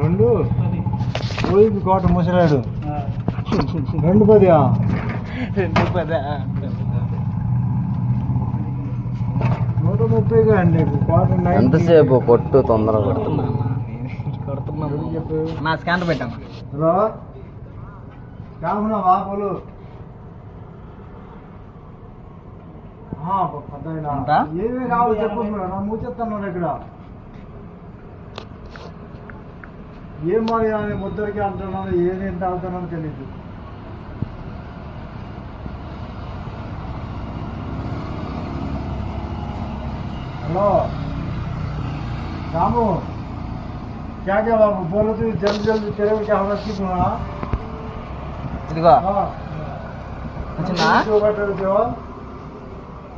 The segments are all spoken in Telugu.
రెండు. ఓయిపి కోట ముసలాడు. రెండు పదియా? రెండు పదా? నూట ముప్పైగా అండి. కోట ఎంతసేపు కొట్టు తొందరగా కొడుతున్నా కొడుతున్నాము. చెప్పు నా స్కానర్ పెట్టాను హలో కామునా బాబులు ఎంత? ఏమేమి కావాలి చెప్పు బ్రో, నా మూచెత్తాను ఇక్కడ ఏం మరి అని ముద్దరికి అంటున్నాను ఏది ఎంత అవుతున్నాను తెలియదు हेलो रामू क्या क्या बाबू बोलो तो जल्दी जल्दी तेरे को क्या होगा सीख लो हाँ ఇదిగో हाँ వచ్చిందా?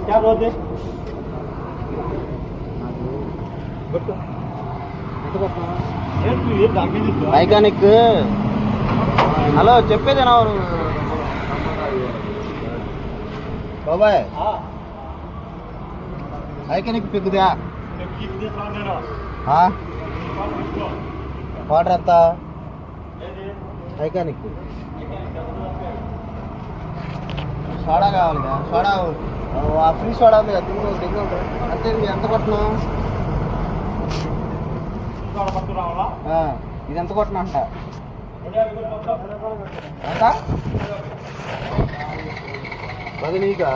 क्या बोलते మెకానిక్ హలో చెప్పేది ఎవరు బాబాయ్ మెకానిక్ పిక్కుదా వాటర్ ఎంత మెకానిక్ సోడా కావాలిగా సోడా ఆ ఫ్రీ సోడా ఉంది కదా తిను తిను అంతే మీరు ఎంత కొట్టినావు? ఇది ఎంత కొట్టినా అంట. ఎంత? అది నీకా?